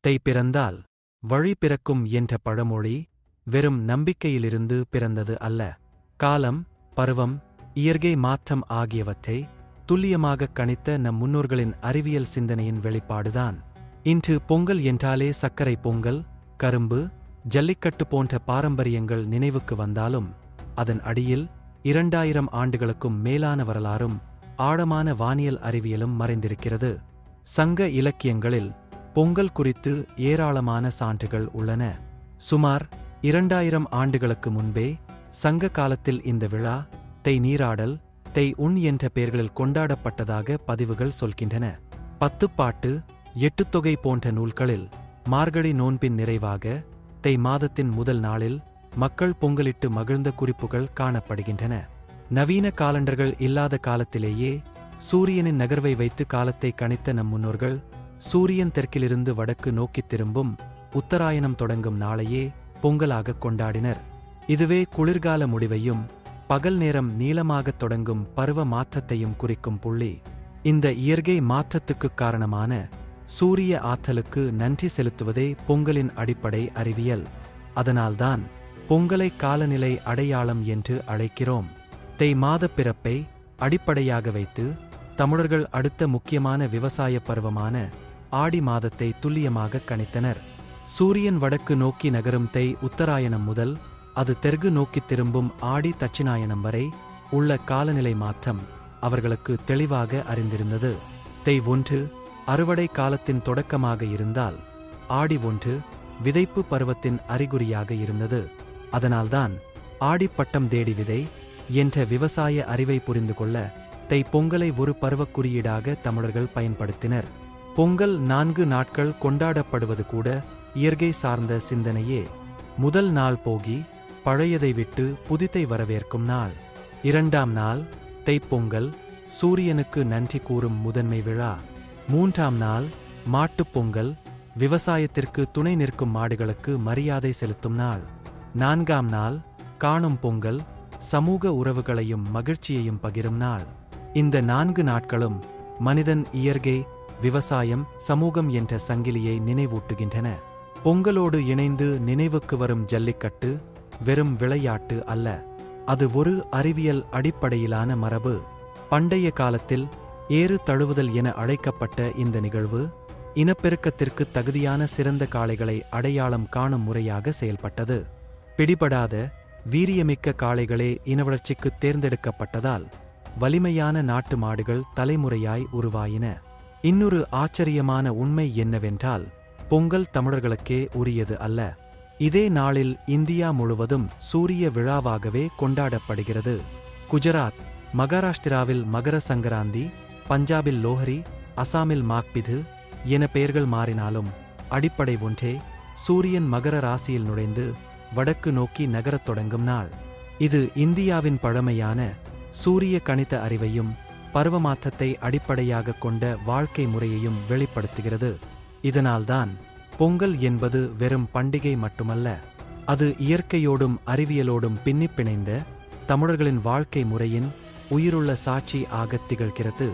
தை பிறந்தால் வழி பிறக்கும் என்ற பழமொழி வெறும் நம்பிக்கையிலிருந்து பிறந்தது அல்ல. காலம் பருவம் இயற்கை மாற்றம் ஆகியவற்றை துல்லியமாகக் கணித்த நம் முன்னோர்களின் அறிவியல் சிந்தனையின் வெளிப்பாடுதான். இன்று பொங்கல் என்றாலே சர்க்கரை பொங்கல் கரும்பு ஜல்லிக்கட்டு போன்ற பாரம்பரியங்கள் நினைவுக்கு வந்தாலும் அதன் அடியில் இரண்டாயிரம் ஆண்டுகளுக்கும் மேலான வரலாறும் ஆழமான வானியல் அறிவியலும் மறைந்திருக்கிறது. சங்க இலக்கியங்களில் பொங்கல் குறித்து ஏராளமான சான்றுகள் உள்ளன. சுமார் இரண்டாயிரம் ஆண்டுகளுக்கு முன்பே சங்க காலத்தில் இந்த விழா தை நீராடல் தை உண் என்ற பெயர்களில் கொண்டாடப்பட்டதாக பதிவுகள் சொல்கின்றன. பத்துப்பாட்டு எட்டுத்தொகை போன்ற நூல்களில் மார்கழி நோன்பின் நிறைவாக தை மாதத்தின் முதல் நாளில் மக்கள் பொங்கலிட்டு மகிழ்ந்த குறிப்புகள் காணப்படுகின்றன. நவீன காலண்டர்கள் இல்லாத காலத்திலேயே சூரியனின் நகர்வை வைத்து காலத்தை கணித்த நம் முன்னோர்கள் சூரியன் தெற்கிலிருந்து வடக்கு நோக்கித் திரும்பும் உத்தராயணம் தொடங்கும் நாளையே பொங்கலாகக் கொண்டாடினர். இதுவே குளிர்கால முடிவையும் பகல் நேரம் நீளமாகத் தொடங்கும் பருவ மாற்றத்தையும் குறிக்கும் புள்ளி. இந்த இயற்கை மாற்றத்துக்குக் காரணமான சூரிய ஆற்றலுக்கு நன்றி செலுத்துவதே பொங்கலின் அடிப்படை அறிவியல். அதனால்தான் பொங்கலை காலநிலை அடையாளம் என்று அழைக்கிறோம். தை மாதப் பிறப்பை அடிப்படையாக வைத்து தமிழர்கள் அடுத்த முக்கியமான விவசாய பருவமான ஆடி மாதத்தை துல்லியமாக கணித்தனர். சூரியன் வடக்கு நோக்கி நகரும் தை உத்தராயணம் முதல் அது தெற்கு நோக்கித் திரும்பும் ஆடி தட்சிணாயனம் வரை உள்ள காலநிலை மாற்றம் அவர்களுக்கு தெளிவாக அறிந்திருந்தது. தை ஒன்று அறுவடை காலத்தின் தொடக்கமாக இருந்தால் ஆடி ஒன்று விதைப்பு பருவத்தின் அறிகுறியாக இருந்தது. அதனால்தான் ஆடிப்பட்டம் தேடி விதை என்ற விவசாய அறிவை புரிந்து கொள்ள தை பொங்கலை ஒரு பருவக் குறியீடாக தமிழர்கள் பயன்படுத்தினர். பொங்கல் நான்கு நாட்கள் கொண்டாடப்படுவது கூட இயற்கை சார்ந்த சிந்தனையே. முதல் நாள் போகி பழையதை விட்டு புதித்தை வரவேற்கும் நாள். இரண்டாம் நாள் தைப்பொங்கல் சூரியனுக்கு நன்றி கூறும் முதன்மை விழா. மூன்றாம் நாள் மாட்டுப் பொங்கல் விவசாயத்திற்கு துணை நிற்கும் மாடுகளுக்கு மரியாதை செலுத்தும் நாள். நான்காம் நாள் காணும் பொங்கல் சமூக உறவுகளையும் மகிழ்ச்சியையும் பகிரும் நாள். இந்த நான்கு நாட்களும் மனிதன் இயற்கை விவசாயம் சமூகம் என்ற சங்கிலியை நினைவூட்டுகின்றன. பொங்கலோடு இணைந்து நினைவுக்கு வரும் ஜல்லிக்கட்டு வெறும் விளையாட்டு அல்ல. அது ஒரு அறிவியல் அடிப்படையிலான மரபு. பண்டைய காலத்தில் ஏறு தழுவுதல் என அழைக்கப்பட்ட இந்த நிகழ்வு இனப்பெருக்கத்திற்கு தகுதியான சிறந்த காளைகளை அடையாளம் காணும் முறையாக செயல்பட்டது. பிடிபடாத வீரியமிக்க காளைகளே இனவளர்ச்சிக்கு தேர்ந்தெடுக்கப்பட்டதால் வலிமையான நாட்டு மாடுகள் தலைமுறையாய் உருவாயின. இன்னொரு ஆச்சரியமான உண்மை என்னவென்றால் பொங்கல் தமிழர்களுக்கே உரியது அல்ல. இதே நாளில் இந்தியா முழுவதும் சூரிய விழாவாகவே கொண்டாடப்படுகிறது. குஜராத் மகாராஷ்டிராவில் மகர சங்கராந்தி பஞ்சாபில் லோஹரி அசாமில் மாக்பிது என பெயர்கள் மாறினாலும் அடிப்படை ஒன்றே சூரியன் மகர ராசியில் நுழைந்து வடக்கு நோக்கி நகரத் தொடங்கும் நாள். இது இந்தியாவின் பழமையான சூரிய கணித அறிவையும் பருவமாற்றத்தை அடிப்படையாக கொண்ட வாழ்க்கை முறையையும் வெளிப்படுத்துகிறது. இதனால்தான் பொங்கல் என்பது வெறும் பண்டிகை மட்டுமல்ல அது இயற்கையோடும் அறிவியலோடும் பின்னிப் பிணைந்த தமிழர்களின் வாழ்க்கை முறையின் உயிருள்ள சாட்சி ஆகத் திகழ்கிறது.